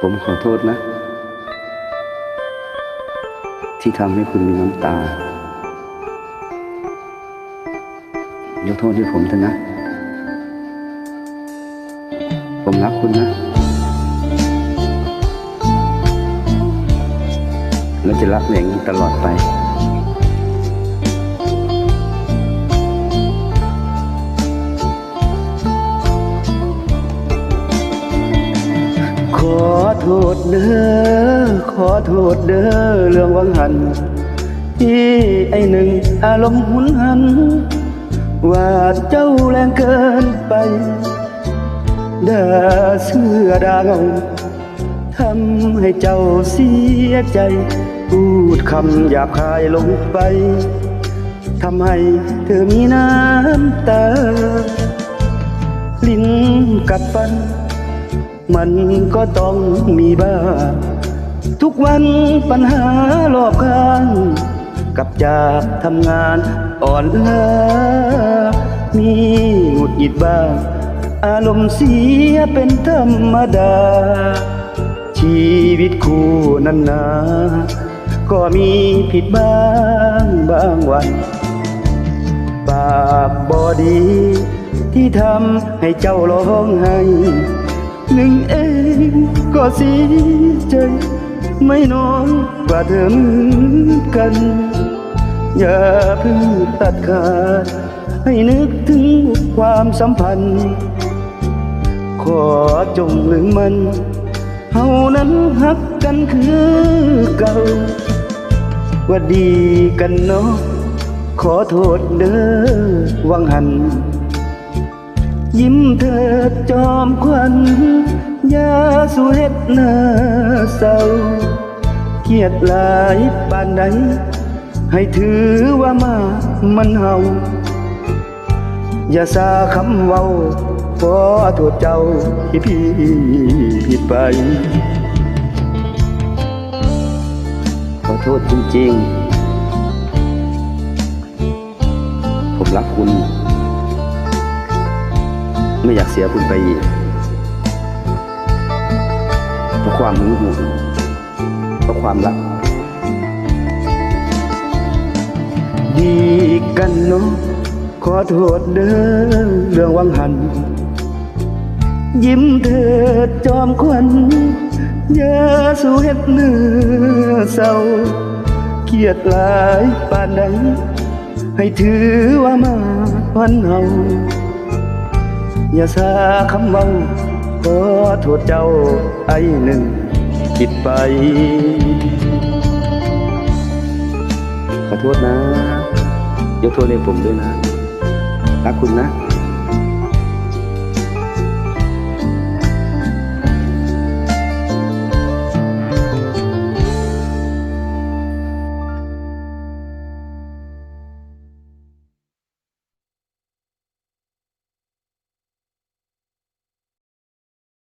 ผมขอโทษนะ ที่ทำให้คุณมีน้ำตายกโทษให้ผมเถอะนะ ผมรักคุณนะ และจะรักอย่างนี้ตลอดไป โทษเด้อ ขอโทษเด้อเรื่องวังหัน ที่ไอหนึ่งอารมณ์หุนหัน ว่าเจ้าแรงเกินไปด่าเสื้อด่าเงาทำให้เจ้าเสียใจ พูดคำหยาบคายลงไปทำให้เธอมีน้ำตา ลิ้นกัดฟัน มันก็ต้องมีบ้าง ทุกวันปัญหารอบข้างกับจากทำงานอ่อนล้ามีหงุดหงิดบ้าง อารมณ์เสียเป็นธรรมดา ชีวิตคู่นั้นนา ก็มีผิดบ้างบางวันปากบอดี ที่ทำให้เจ้าร้องไห้ หนึ่งเองก็เสียใจไม่น้อยกว่าเธอเหมือนกัน อย่าเพิ่งตัดขาด ให้นึกถึงความสัมพันธ์ ขอจงลืมมันเฮานั้นฮักกันคือเก่า ว่าดีกันเนาะขอโทษเด้อวังหัน ยิ้มเถิดจอมควันยาสู่เฮ็ดหน้าเศร้าเกียดหลายปานใดให้ถือว่ามามันเฮาอย่าซาคำเว้าขอโทษเจ้าที่พี่ผิดไป ขอโทษจริงๆ ผมรักคุณ ไม่อยากเสียคุณไปอีกเพราะความหึงหวงเพราะความรัก ดีกันเนาะขอโทษเด้อเรื่องวังหัน ยิ้มเถิดจอมควันอย่าสูเฮ็ดเนื้อเศร้าเครียดหลายปานใดให้ถือว่ามาวันเฮา อย่าซาคำเว้าขอโทษเจ้าไอ้หนึ่งคิดไป ขอโทษนะ ยกโทษให้ผมด้วยนะ รักคุณนะ